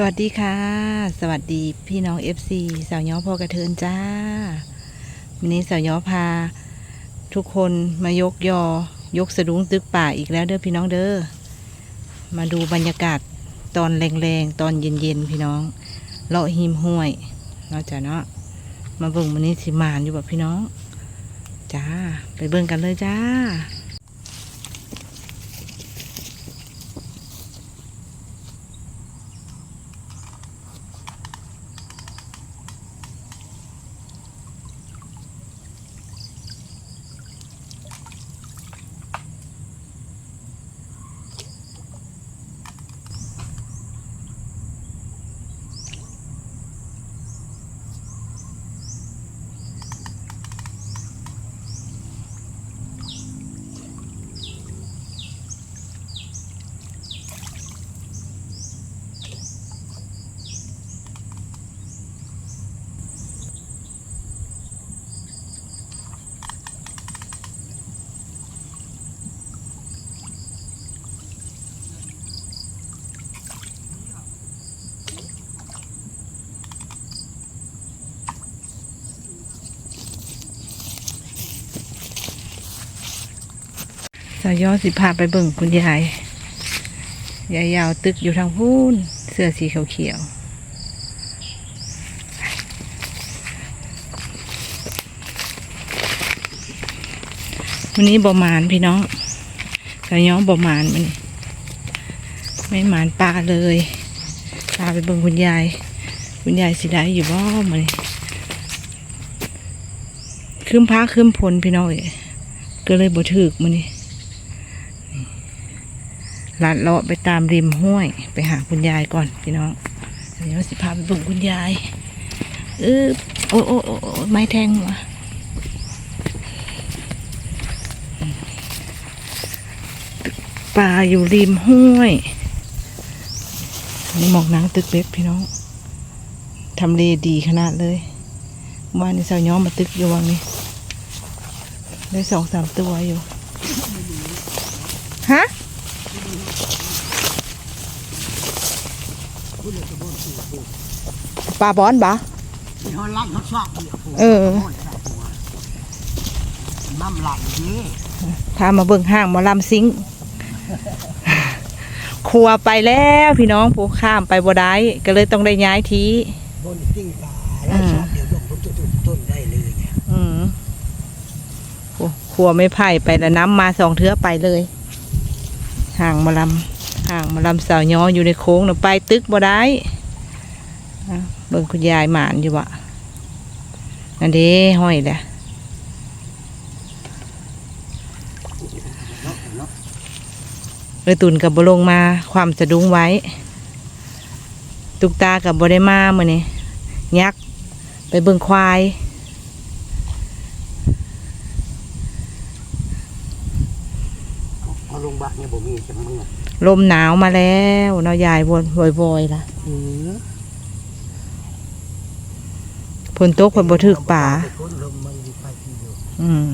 สวัสดีค่ะ สวัสดีพี่น้อง FC สาวย้อพอกระเทินจ้า วันนี้สาวย้อพา ทุกคนมายกยอ ยกสะดุ้งตึกป่าอีกแล้วเด้อพี่น้องเด้อ มาดูบรรยากาศตอนแรงๆ ตอนเย็นๆ พี่น้องเลาะหิมห้วยเนาะจ้ะเนาะ มาเบิ่งวันนี้สิมานอยู่แบบพี่น้อง จ้า ไปเบิ่งกันเลยจ้าายย้อสิพาไปเบิ่งคุณยายยายยาวตึกอยู่ทางพูนเสื้อสีเขียวๆวันนี้บ่มานพี่น้องสายย้อบ่มานมันไม่หมานปลาเลยพาไปเบิ่งคุณยาย คุณยายสิได้อยู่บ่มันคืมพ้าคืมผลพี่น้องเอ้ยก็เลยบ่ถึกมันนี่ ลัดเลาะไปตามริมห้วย ไปหาคุณยายก่อนพี่น้องเดี๋ยวสิพาไปบิ่งคุณยายเออโอ้โอ้โอ้โอไม้แทงวะป่าอยู่ริมห้วยนี่หมอกนางตึกเบ็บพี่น้องทำเลดีขนาดเลยว่านนี่สาวย้อมมาตึกอยู่วังนี้ได้สองสามตัวอยู่ฮะ ปลาบอนบะเขาไล่เขาชอบเนี่ยเออน้ำไหลนี่พามาเบิ่งห้างหมอลำซิงครัวไปแล้วพี่น้องผู้ข้ามไปบ่ได้ก็เลยต้องได้ย้ายทีบนติ้งตาแล้วชอบเดี๋ยวลงต้นต้นต้นได้เลยเนี่ยอืมโอ้ครัวไม่ไผ่ไปแล้วน้ำมาสองเทือไปเลย ห่างหมาลำห่างหมาลำสาวย้ออยู่ในโค้งน่ะไปตึกบ่ได้อะ เบิ่งคุณยายหมานอยู่วะนั่นเด้ห้อยแหละเนาะเนาะเลยตุนกับบลงมาความสะดุ้งไว้ ตุกตากับบได้มาเมื่อนี้ยักษ์ไปเบิ่งควายพอลงบักเนี่ยบ่มีจังมึงอะลมหนาวมาแล้วเนาะยายวนวอยๆล่ะอือ ฝนตกฝนบ่ถึกป่าคนลมมันอยู่ไปที่อยู่อืม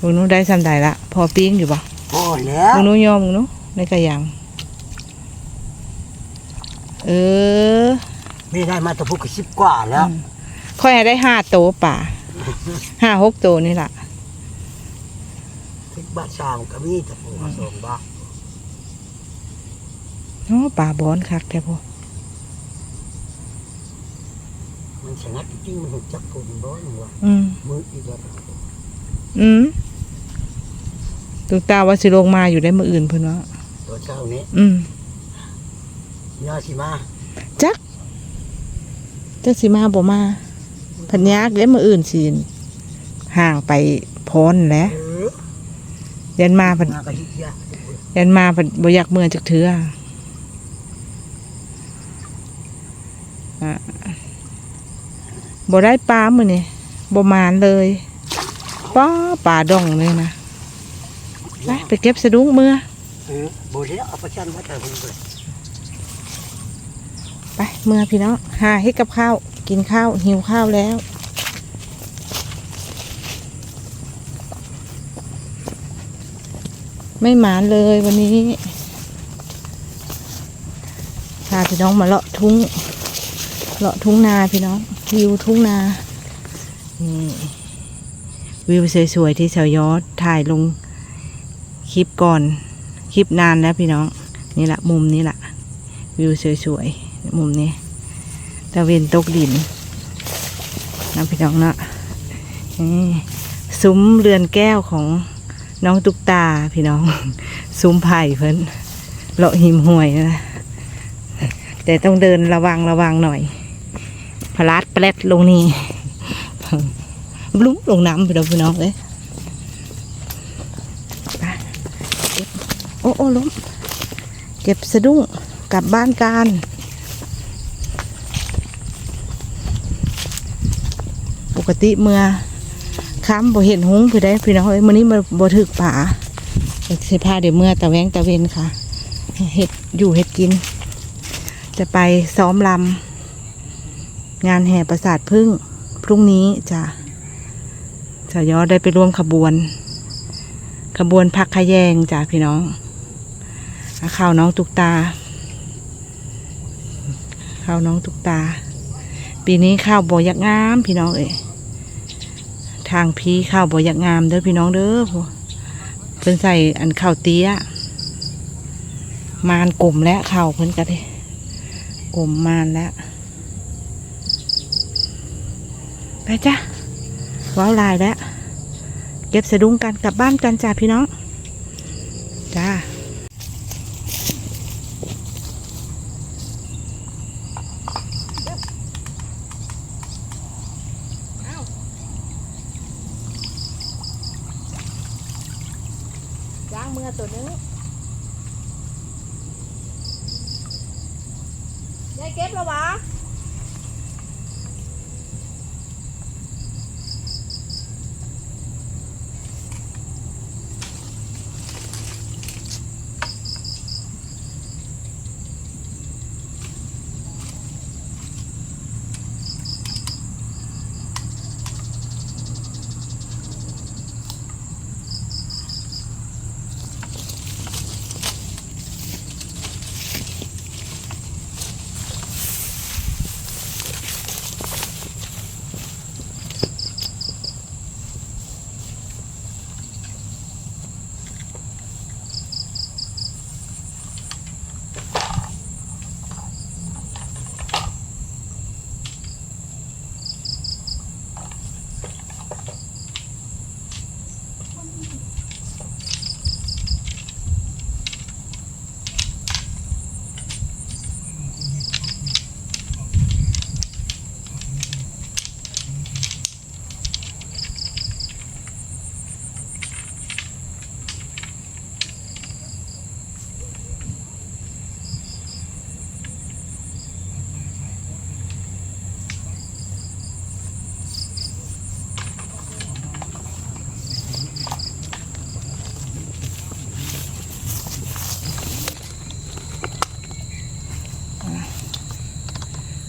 มึงนู้ได้สำใดละพอปิ้งอยู่บ่พอแล้วมึงนู้ยอมมึงนู้ในกระยัง เออไม่ได้มาแตะพุกสิบกว่าแล้วค่อยให้ได้ห้าโตวป่าห้าหกโตวนี่ล่ะทิกบาทสามก็มีแตะพุกสองบาทเนาะป่าบอนคักแท้พ่อมั นชนะจริงๆมันจับคนบ่หนูว่าอืมมืออีกแล้วอืมตุกตาว่าสิลงมาอยู่ได้มืออื่นเพิ่นว่าตัวเจ้านี้อืมยาสิมาจักจักสิมาบ่มาพันยากเด้มืออื่นสิห่างไปพ้นแหล้วเออยันมาเพันมากระหิยายันมาเพันบ่อยากเมื่อจักเถืออะ บ่ได้ปลามื้อนี่บ่มานเลยป้าป่าดองเลยนะไปไปเก็บสะดุ้งเมื่อเออบ่ได้เอาประชันมาแต่ผมเลยไปเมื่อพี่น้องหาให้กับข้าวกินข้าวหิวข้าวแล้วไม่หมานเลยวันนี้าพี่น้องมาเลาะทุ่งเลาะทุ่งนาพี่น้อง วิวทุ่งนา นี่ วิวสวยๆ ที่แถวยอดถ่ายลงคลิปก่อน คลิปนานแล้วพี่น้อง นี่แหละมุมนี้แหละวิวสวยๆ มุมนี้ตะเวนตกดินนะพี่น้องนะนี่ซุ้มเรือนแก้วของน้องตุกตาพี่น้อง ซุ้มไผ่เพิ่นเลาะหิมห่วยนะแต่ต้องเดินระวังระวังหน่อย พลาดแปลดลงนี่ลุ้มลงน้ำไปแล้วพี่น้องเลยโอ้โอ้ล้มเก็บสะดุ้งกลับบ้านกันปกติเมื่อค้ำบ่เห็นหุงไปได้พี่น้องเอ้ยมื้อนี้มาบ่ถึกป่าเสื้อผ้าเดี๋ยวเมื่อตะแวงตะเวนค่ะเห็ดอยู่เห็ดกิน จะไปซ้อมลำ งานแห่ประสาทพึ่งพรุ่งนี้จะจะยอดได้ไปร่วมขบวน ขบวนพักขยงจ้ะพี่น้องข่าวน้องตุกตาข่าวน้องตุกตา ปีนี้ข้าวบ่ยักงาม พี่น้องเอ้ยทางพีข้าวบ่ยักงามเด้อพี่น้องเด้อเพิ่นใส่อันข้าวเตี้ยมานกลมและข้าวเพิ่นก็ได้กลมมานแล้ว ไปจ้ะว้าวลายแล้ว เก็บสะดุ้งกันกลับบ้านกันจ้าพี่น้อง จ้าจ้างเมื่อตัวนึง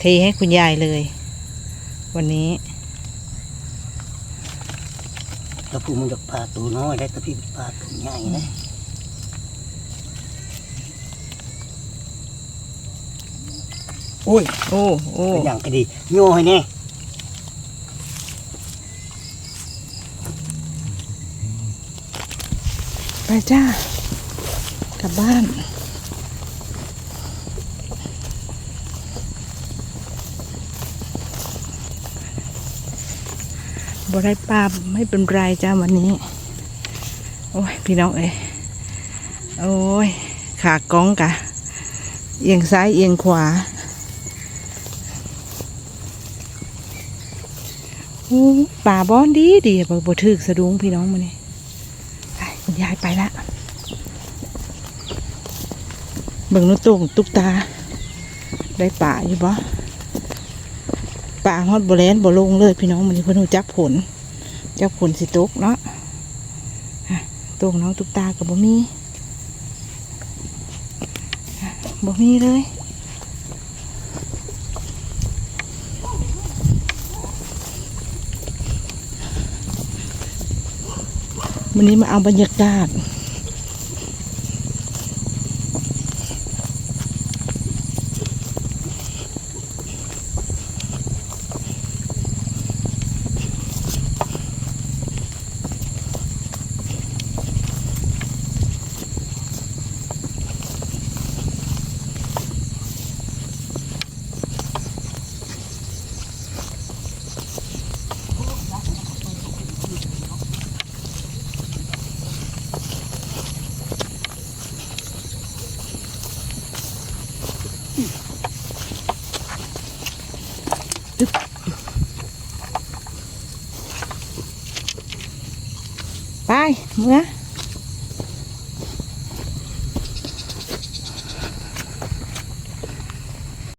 เทให้คุณยายเลย วันนี้ถ้าพูมันจะปลาตัวน้อยได้แต่พี่ปลาตัวใหญ่นะโอ้ยโอ้โอ้เป็นอย่างก็ดีโย่ให้แน่ไปจ้ากลับบ้าน บได้ปลาไม่เป็นไรจ้าวันนี้ โอ้ย พี่น้องเอ้ยโอ้ย ขาก้องกะ เอียงซ้ายเอียงขวาป่าบ้อนดีดีบ่บ่ถึกสะดุ้งพี่น้องมานี่ไปคุณยายไปละเบิ่งนุตุงตุกตา ได้ป่าอยู่บ่ ป่าฮอดบ่แลนบ่ลงเลยพี่น้องมันนี่เพิ่นรู้จักผลจักผลสิตกเนาะอะตรงน้องตุกตากับบ่มีบ่มีเลยวันนี้มาเอาบรรยากาศ ไปเมื่อ